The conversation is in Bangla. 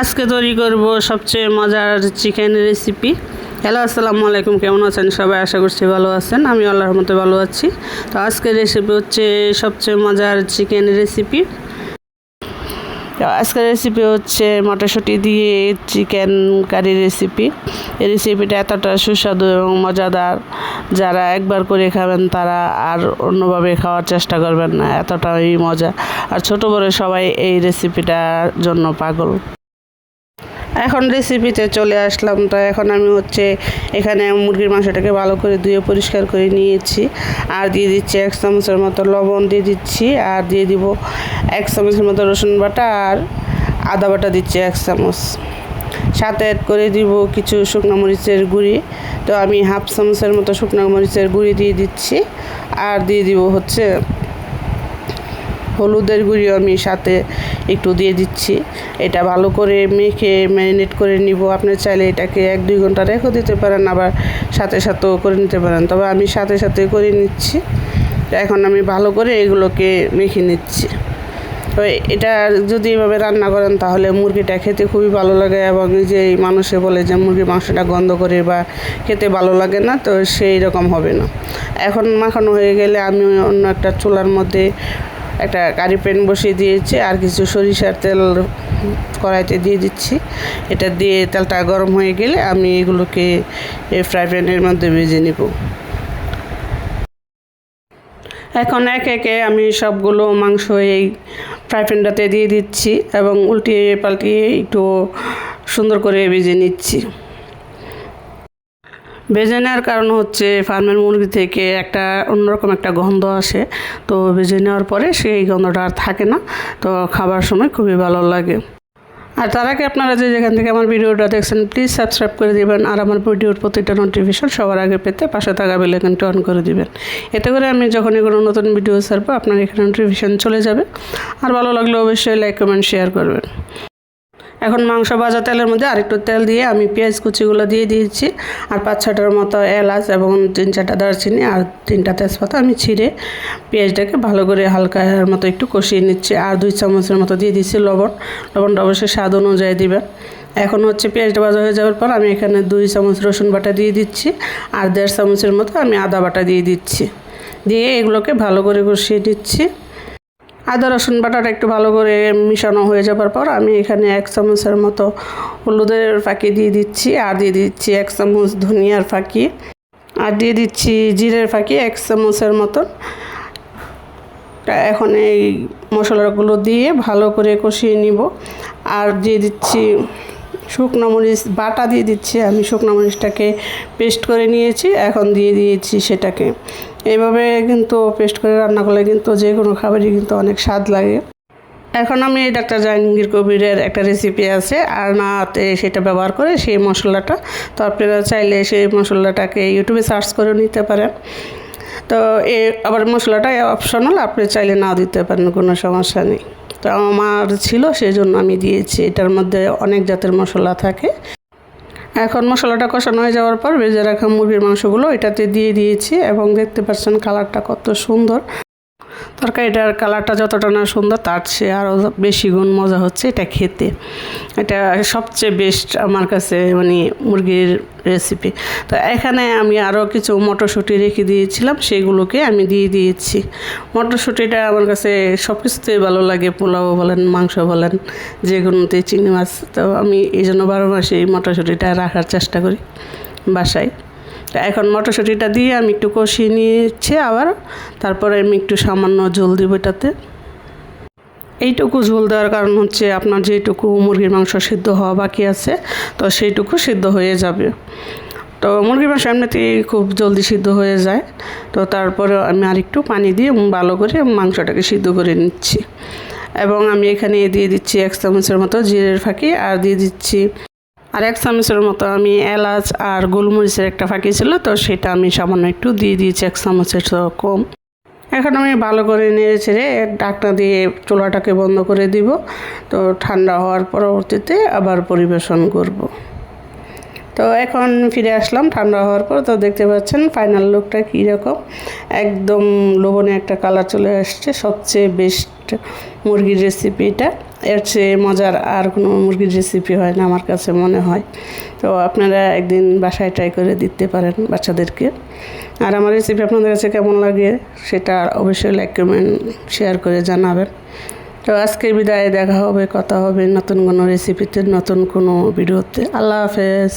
আজকে তৈরি করব সবচেয়ে মজার চিকেন রেসিপি হ্যালো, আসসালামু আলাইকুম, কেমন আছেন? সবাই আশা করছি ভালো আছেন। আমি আল্লাহর মতো ভালো আছি। তো আজকের রেসিপি হচ্ছে সবচেয়ে মজার চিকেন রেসিপি তো আজকের রেসিপি হচ্ছে মটরশুঁটি দিয়ে চিকেন কারি রেসিপি এই রেসিপিটা এতটা সুস্বাদু এবং মজাদার। যারা একবার করে খাবেন, তারা আর অন্যভাবে খাওয়ার চেষ্টা করবেন না। এতটাই মজা। আর ছোট বড় সবাই এই রেসিপিটার জন্য পাগল। এখন রেসিপিতে চলে আসলাম। তো এখন আমি হচ্ছে এখানে মুরগির মাংসটাকে ভালো করে ধুয়ে পরিষ্কার করে নিয়েছি। আর দিয়ে দিচ্ছি এক চামচের মতো লবণ দিয়ে দিচ্ছি। আর দিয়ে দিব এক চামচের মতো রসুন বাটা আর আদা বাটা দিচ্ছি এক চামচ। সাথে অ্যাড করে দিব কিছু শুকনো মরিচের গুঁড়ি। তো আমি হাফ চামচের মতো শুকনো মরিচের গুঁড়ি দিয়ে দিচ্ছি। আর দিয়ে দিব হচ্ছে হলুদের গুঁড়িও আমি সাথে একটু দিয়ে দিচ্ছি। এটা ভালো করে মেখে ম্যারিনেট করে নিব। আপনি চাইলে এটাকে এক, দুই ঘণ্টা রেখে দিতে পারেন, আবার সাথে সাথেও করে নিতে পারেন। তবে আমি সাথে সাথে করে নিচ্ছি। এখন আমি ভালো করে এগুলোকে মেখে নিচ্ছি। তো এটা যদি এভাবে রান্না করেন, তাহলে মুরগিটা খেতে খুবই ভালো লাগে এবং যে মানুষে বলে যে মুরগির মাংসটা গন্ধ করে বা খেতে ভালো লাগে না, তো সেই রকম হবে না। এখন মাখানো হয়ে গেলে আমি অন্য একটা চুলার মধ্যে একটা কারি প্যান বসিয়ে দিয়েছি, আর কিছু সরিষার তেল কড়াইতে দিয়ে দিচ্ছি। এটা দিয়ে তেলটা গরম হয়ে গেলে আমি এগুলোকে ফ্রাই প্যানের মধ্যে ভেজে নেব। এখন এক একে আমি সবগুলো মাংস এই ফ্রাই প্যানটাতে দিয়ে দিচ্ছি এবং উল্টিয়ে পাল্টিয়ে একটু সুন্দর করে ভেজে নিচ্ছি। ভেজে নেওয়ার কারণ হচ্ছে ফার্মের মুরগি থেকে একটা অন্যরকম একটা গন্ধ আসে। তো ভেজে নেওয়ার পরে সেই গন্ধটা আর থাকে না। তো খাবার সময় খুবই ভালো লাগে। আর তার আগে আপনারা যে যেখান থেকে আমার ভিডিওটা দেখছেন প্লিজ সাবস্ক্রাইব করে দেবেন। আর আমার ভিডিওর প্রতিটা নোটিফিকেশন সবার আগে পেতে পাশে থাকা বেলাইকনটা অন করে দিবেন। এতে করে আমি যখনই কোনো নতুন ভিডিও ছাড়বো, আপনার এখানে নোটিফিকেশন চলে যাবে। আর ভালো লাগলে অবশ্যই লাইক কমেন্ট শেয়ার করবেন। এখন মাংস ভাজা তেলের মধ্যে আরেকটু তেল দিয়ে আমি পেঁয়াজ কুচিগুলো দিয়ে দিয়েছি, আর পাঁচ ছটার মতো এলাচ এবং তিন চারটা দারচিনি আর তিনটা তেজপাতা আমি ছিঁড়ে পেঁয়াজটাকে ভালো করে হালকার মতো একটু কষিয়ে নিচ্ছি, আর দুই চামচের মতো দিয়ে দিচ্ছি লবণ। লবণটা অবশ্যই স্বাদ অনুযায়ী দিবেন। এখন হচ্ছে পেঁয়াজটা ভাজা হয়ে যাওয়ার পর আমি এখানে দুই চামচ রসুন বাটা দিয়ে দিচ্ছি, আর দেড় চামচের মতো আমি আদা বাটা দিয়ে দিচ্ছি। দিয়ে এগুলোকে ভালো করে কষিয়ে দিচ্ছি আদা, রসুন বাটাটা একটু ভালো করে মিশানো হয়ে যাবার পর আমি এখানে এক চামচের মতো হলুদের ফাঁকি দিয়ে দিচ্ছি। আর দিয়ে দিচ্ছি এক চামচ ধনিয়ার ফাঁকি। আর দিয়ে দিচ্ছি জিরের ফাঁকি এক চামচের মতন। এখন এই মশলাগুলো দিয়ে ভালো করে কষিয়ে নিব। আর দিয়ে দিচ্ছি শুকনো মরিচ বাটা দিয়ে দিচ্ছি। আমি শুকনো মরিচটাকে পেস্ট করে নিয়েছি, এখন দিয়ে দিয়েছি সেটাকে। এইভাবে কিন্তু পেস্ট করে রান্না করলে কিন্তু যে কোনো খাবারই কিন্তু অনেক স্বাদ লাগে। এখন আমি ডাক্তার জাহাঙ্গীর কবিরের একটা রেসিপি আছে আর নাতে সেটা ব্যবহার করে সেই মশলাটা। তো আপনারা চাইলে সেই মশলাটাকে ইউটিউবে সার্চ করে নিতে পারেন। তো এ আবার মশলাটা অপশনাল আপনি চাইলে নাও দিতে পারেন, কোনো সমস্যা নেই। তো আমার ছিল সেই জন্য আমি দিয়েছি। এটার মধ্যে অনেক জাতের মশলা থাকে। এখন মশলাটা কষানো হয়ে যাওয়ার পর, ভেজে রাখা মুরগির মাংসগুলো এটাতে দিয়ে দিয়েছি এবং দেখতে পাচ্ছেন কালারটা কত সুন্দর। তরকারিটার কালারটা যতটা না সুন্দর, তার চেয়ে আরও বেশি গুণ মজা হচ্ছে এটা খেতে। এটা সবচেয়ে বেস্ট আমার কাছে মানে মুরগির রেসিপি তো এখানে আমি আরও কিছু মটরশুঁটি রেখে দিয়েছিলাম, সেগুলোকে আমি দিয়ে দিয়েছি। মটরশুঁটিটা আমার কাছে সব কিছুতেই ভালো লাগে, পোলাও বলেন, মাংস বলেন, যে কোনোতে চিংড়ি মাছ। তো আমি এই জন্য বারো মাসে এই মটরশুঁটিটা রাখার চেষ্টা করি বাসায়। এখন মটরশুঁটিটা দিয়ে আমি একটু কষিয়ে নিয়েছি আবার, তারপরে আমি একটু সামান্য জল দিব এটাতে। এইটুকু ঝোল দেওয়ার কারণ হচ্ছে আপনার যেটুকু মুরগির মাংস সিদ্ধ হওয়া বাকি আছে, তো সেইটুকু সিদ্ধ হয়ে যাবে। তো মুরগির মাংস এমনিতেই খুব জলদি সিদ্ধ হয়ে যায়, তো তারপরে আমি আর একটু পানি দিয়ে ভালো করে মাংসটাকে সিদ্ধ করে নিচ্ছি। এবং আমি এখানে দিয়ে দিচ্ছি এক চামচের মতো জিরের ফাঁকি, আর দিয়ে দিচ্ছি আর এক চামচের মতো আমি এলাচ আর গোলমরিচের একটা ফাঁকি ছিল, তো সেটা আমি সামান্য একটু দিয়ে দিয়েছি, এক চামচের কম। এখন আমি ভালো করে নেড়ে ছেড়ে ডাকনা দিয়ে চুলাটাকে বন্ধ করে দিব, তো ঠান্ডা হওয়ার পরবর্তীতে আবার পরিবেশন করব। তো এখন ফিরে আসলাম, ঠান্ডা হওয়ার পর তো দেখতে পাচ্ছেন ফাইনাল লুকটা কীরকম একদম লোভনীয় একটা কালার চলে আসছে, সবচেয়ে বেস্ট মুরগির রেসিপিটা এর চেয়ে মজার আর কোনো মুরগির রেসিপি হয় না আমার কাছে মনে হয়। তো আপনারা একদিন বাসায় ট্রাই করে দিতে পারেন বাচ্চাদেরকে। আর আমার রেসিপি আপনাদের কাছে কেমন লাগে সেটা অবশ্যই লাইক কমেন্ট শেয়ার করে জানাবেন। তো আজকে বিদায় দেখা হবে, কথা হবে নতুন কোনো রেসিপিতে নতুন কোনো ভিডিওতে আল্লাহ হাফেজ।